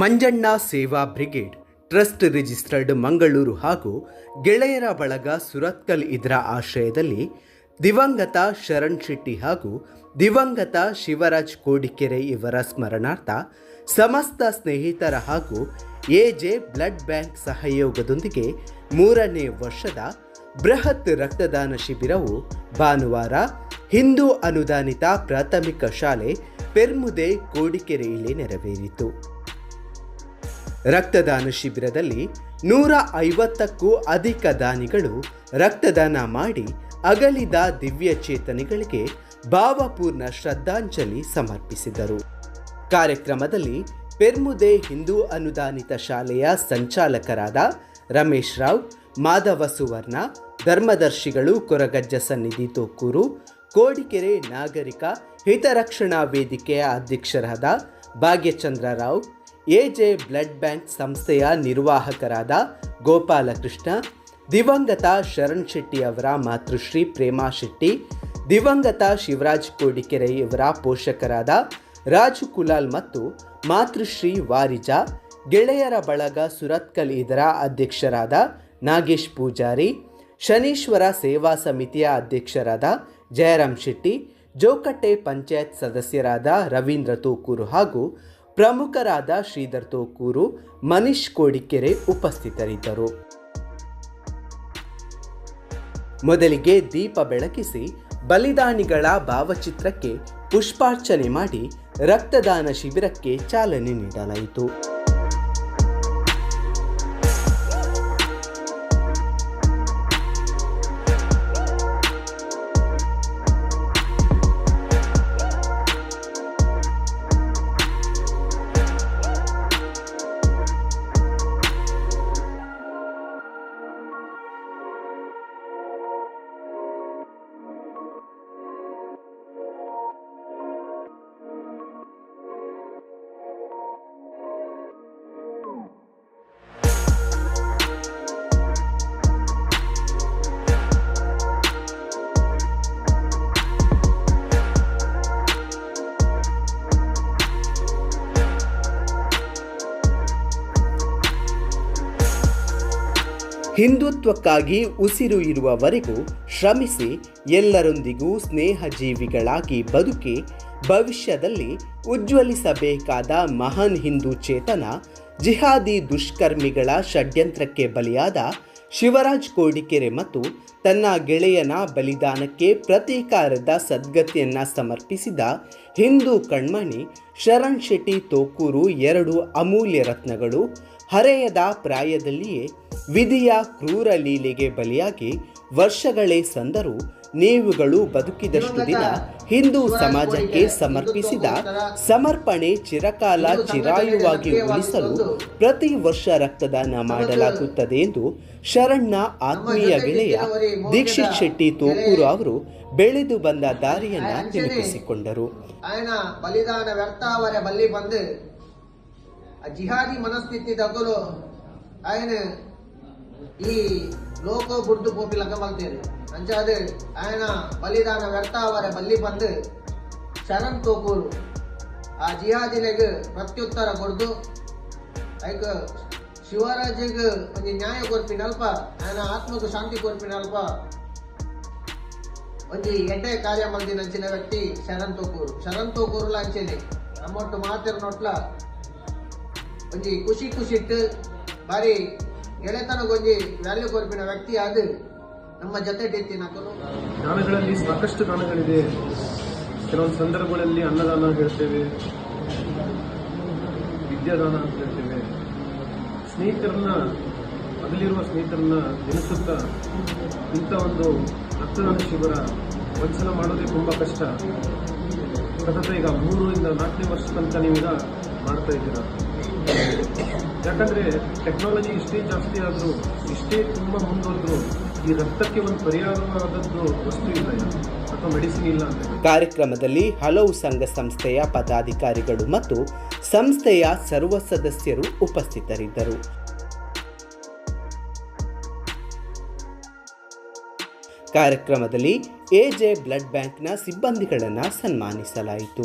ಮಂಜಣ್ಣ ಸೇವಾ brigade, trust registered Mangaluru ಹಾಗೂ ಗೆಳೆಯರ ಬಳಗ ಸುರತ್ಕಲ್ ಇದರ ಆಶ್ರಯದಲ್ಲಿ ದಿವಂಗತ ಶರಣ್ ಶೆಟ್ಟಿ ಹಾಗೂ ದಿವಂಗತ ಶಿವರಾಜ್ ಕೋಡಿಕೆರೆ ಇವರ ಸ್ಮರಣಾರ್ಥ ಸಮಸ್ತ ಸ್ನೇಹಿತರ ಹಾಗೂ ಎಜೆ ಬ್ಲಡ್ ಬ್ಯಾಂಕ್ ಸಹಯೋಗದೊಂದಿಗೆ ಮೂರನೇ ವರ್ಷದ ಬೃಹತ್ ರಕ್ತದಾನ ಶಿಬಿರವು ಭಾನುವಾರ ಹಿಂದೂ ಅನುದಾನಿತ ಪ್ರಾಥಮಿಕ ಶಾಲೆ ಪೆರ್ಮುದೆ ಕೋಡಿಕೆರೆಯಲ್ಲಿ ನೆರವೇರಿತು. ರಕ್ತದಾನ ಶಿಬಿರದಲ್ಲಿ ನೂರ ಐವತ್ತಕ್ಕೂ ಅಧಿಕ ದಾನಿಗಳು ರಕ್ತದಾನ ಮಾಡಿ ಅಗಲಿದ ದಿವ್ಯ ಚೇತನಿಗಳಿಗೆ ಭಾವಪೂರ್ಣ ಶ್ರದ್ಧಾಂಜಲಿ ಸಮರ್ಪಿಸಿದರು. ಕಾರ್ಯಕ್ರಮದಲ್ಲಿ ಪೆರ್ಮುದೆ ಹಿಂದೂ ಅನುದಾನಿತ ಶಾಲೆಯ ಸಂಚಾಲಕರಾದ ರಮೇಶ್ ರಾವ್, ಮಾಧವ ಸುವರ್ಣ, ಧರ್ಮದರ್ಶಿಗಳು ಕೊರಗಜ್ಜ ಸನ್ನಿಧಿ ತೋಕೂರು, ಕೋಡಿಕೆರೆ ನಾಗರಿಕ ಹಿತರಕ್ಷಣಾ ವೇದಿಕೆಯ ಅಧ್ಯಕ್ಷರಾದ Bhagyachandra Rao AJ blood bank ಸಂಸ್ಥೆಯ ನಿರ್ವಾಹಕರಾದ ಗೋಪಾಲಕೃಷ್ಣ, ದಿವಂಗತ ಶರಣ್ ಶೆಟ್ಟಿ ಅವರ ಮಾತೃಶ್ರೀ ಪ್ರೇಮಾ ಶೆಟ್ಟಿ, ದಿವಂಗತ ಶಿವರಾಜ್ ಕೋಡಿಕೆರೆ ಇವರ ಪೋಷಕರಾದ ರಾಜು ಕುಲಾಲ್ ಮತ್ತು ಮಾತೃಶ್ರೀ ವಾರಿಜಾ, ಗೆಳೆಯರ ಬಳಗ ಸುರತ್ಕಲ್ ಇದರ ಅಧ್ಯಕ್ಷರಾದ ನಾಗೇಶ್ ಪೂಜಾರಿ, ಶನೀಶ್ವರ ಸೇವಾ ಸಮಿತಿಯ ಅಧ್ಯಕ್ಷರಾದ ಜಯರಾಮ್ ಶೆಟ್ಟಿ, ಜೋಕಟ್ಟೆ ಪಂಚಾಯತ್ ಸದಸ್ಯರಾದ ರವೀಂದ್ರ ತೂಕೂರು ಹಾಗೂ ಪ್ರಮುಖರಾದ ಶ್ರೀಧರ್ ತೋಕೂರು, ಮನೀಶ್ ಕೋಡಿಕೆರೆ ಉಪಸ್ಥಿತರಿದ್ದರು. ಮೊದಲಿಗೆ ದೀಪ ಬೆಳಕಿಸಿ ಬಲಿದಾನಿಗಳ ಭಾವಚಿತ್ರಕ್ಕೆ ಪುಷ್ಪಾರ್ಚನೆ ಮಾಡಿ ರಕ್ತದಾನ ಶಿಬಿರಕ್ಕೆ ಚಾಲನೆ ನೀಡಲಾಯಿತು. ಹಿಂದುತ್ವಕ್ಕಾಗಿ ಉಸಿರು ಇರುವವರೆಗೂ ಶ್ರಮಿಸಿ ಎಲ್ಲರೊಂದಿಗೂ ಸ್ನೇಹ ಜೀವಿಗಳಾಗಿ ಬದುಕಿ ಭವಿಷ್ಯದಲ್ಲಿ ಉಜ್ವಲಿಸಬೇಕಾದ ಮಹಾನ್ ಹಿಂದೂ ಚೇತನ, ಜಿಹಾದಿ ದುಷ್ಕರ್ಮಿಗಳ ಷಡ್ಯಂತ್ರಕ್ಕೆ ಬಲಿಯಾದ ಶಿವರಾಜ್ ಕೋಡಿಕೆರೆ ಮತ್ತು ತನ್ನ ಗೆಳೆಯನ ಬಲಿದಾನಕ್ಕೆ ಪ್ರತೀಕಾರದ ಸದ್ಗತಿಯನ್ನ ಸಮರ್ಪಿಸಿದ ಹಿಂದೂ ಕಣ್ಮಣಿ ಶರಣ್ ಶೆಟ್ಟಿ ತೋಕೂರು ಎರಡು ಅಮೂಲ್ಯ ರತ್ನಗಳು ಹರೆಯದ ಪ್ರಾಯದಲ್ಲಿಯೇ ವಿಧಿಯ ಕ್ರೂರ ಲೀಲೆಗೆ ಬಲಿಯಾಗಿ ವರ್ಷಗಳೇ ಸಂದರೂ. ನೀವುಗಳು ಬದುಕಿದಷ್ಟು ದಿನ ಹಿಂದೂ ಸಮಾಜಕ್ಕೆ ಸಮರ್ಪಿಸಿದ ಸಮರ್ಪಣೆ ಚಿರಕಾಲ ಚಿರಾಯುವಾಗಿ ಉಳಿಸಲು ಪ್ರತಿ ವರ್ಷ ರಕ್ತದಾನ ಮಾಡಲಾಗುತ್ತದೆ ಎಂದು ಶರಣ್ಣ ಆತ್ಮೀಯ ಗೆಳೆಯ ದೀಕ್ಷಿತ್ ಶೆಟ್ಟಿ ತೋಪೂರು ಅವರು ಬೆಳೆದು ಬಂದ ದಾರಿಯನ್ನ ನೆನಪಿಸಿಕೊಂಡರು. ಬಲಿದಾನ ಬಂದು ಜಿಹಾದಿ ಮನಸ್ಥಿತಿ ತಗಲು ಈ ಲೋಕೋ ಗುರ್ದು లోక బుడ్డు కోపి ಅಂಚ అంచాదు ఆయన ಬಲಿದಾನ ವ್ಯರ್ಥ ಅವರ ಬಲ್ಲಿ ಬಂದು ಶರಣ್ ತೋಕೂರು ಆ ಜಿಹಾದಿನಗೆ ಪ್ರತ್ಯುತ್ತರ ಕೊಡ್ದು, ಐಕ ಶಿವರಾಜಿಗ್ ಒಂಜಿ ನ್ಯಾಯ ಕೊರ್ಪಿನಲ್ಪ ಆಯನ ಆತ್ಮಕ್ ಶಾಂತಿ ಕೊರ್ಪಿನಲ್ಪ ಒಂಜಿ ಎಡ್ಡೆ ಕಾರ್ಯ ಮಲ್ದಿನ ಅಂಚಿನ ವ್ಯಕ್ತಿ ಶರಣ್ ತೋಕೂರು ಶರಣ್ ತೋಕೂರುಲ ಅಂಚೆನೆ ನಮ್ಮೊಟ್ಟು ಮಾತಿರ್ನೊಟ್ಲ ಒಂಜಿ ಖುಷಿ ಖುಷಿಟ್ಟು ಬಾರಿ ಬಾರಿ ಗೆಳೆತನಗೊಂಜಿ ವ್ಯಾಲ್ಯೂ ಕೊರ್ಪಿನ ವ್ಯಕ್ತಿ ಅದು. ನಮ್ಮ ಜೊತೆ ಟೀತಿ ನಕಲು ದಾನಗಳಲ್ಲಿ ಸಾಕಷ್ಟು ದಾನಗಳಿದೆ ಕೆಲವೊಂದು ಸಂದರ್ಭಗಳಲ್ಲಿ ಅನ್ನದಾನ ಹೇಳ್ತೇವೆ. ವಿದ್ಯಾದಾನ ಅಂತ ಹೇಳ್ತೇವೆ. ಸ್ನೇಹಿತರನ್ನ ಮೊದಲಿರುವ ಸ್ನೇಹಿತರನ್ನ ನೆನೆಸುತ್ತಾ ಇಂಥ ಒಂದು ರಕ್ತದಾನ ಶಿಬಿರ ವಂಚನೆ ಮಾಡೋದೇ ತುಂಬ ಕಷ್ಟ. ಸತತ ಈಗ ಮೂರರಿಂದ ನಾಲ್ಕನೇ ವರ್ಷ ತನಕ ನೀವೀಗ ಮಾಡ್ತಾ ಇದ್ದೀರಾ? ಯಾಕಂದ್ರೆ ಟೆಕ್ನಾಲಜಿ ಇಷ್ಟೇ ಜಾಸ್ತಿ ಆದರೂ, ಇಷ್ಟೇ ತುಂಬ ಮುಂದುವರೆದ್ರು, ಈ ರಕ್ತಕ್ಕೆ ಒಂದು ಪರಿಹಾರವಾದದ್ದು ವಸ್ತು ಇಲ್ಲ ಅಥವಾ ಮೆಡಿಸಿನ್ ಇಲ್ಲ ಅಂತ ಕಾರ್ಯಕ್ರಮದಲ್ಲಿ ಹಲವು ಸಂಘ ಸಂಸ್ಥೆಯ ಪದಾಧಿಕಾರಿಗಳು ಮತ್ತು ಸಂಸ್ಥೆಯ ಸರ್ವ ಸದಸ್ಯರು ಉಪಸ್ಥಿತರಿದ್ದರು. ಕಾರ್ಯಕ್ರಮದಲ್ಲಿ ಎಜೆ ಬ್ಲಡ್ ಬ್ಯಾಂಕ್ನ ಸಿಬ್ಬಂದಿಗಳನ್ನು ಸನ್ಮಾನಿಸಲಾಯಿತು.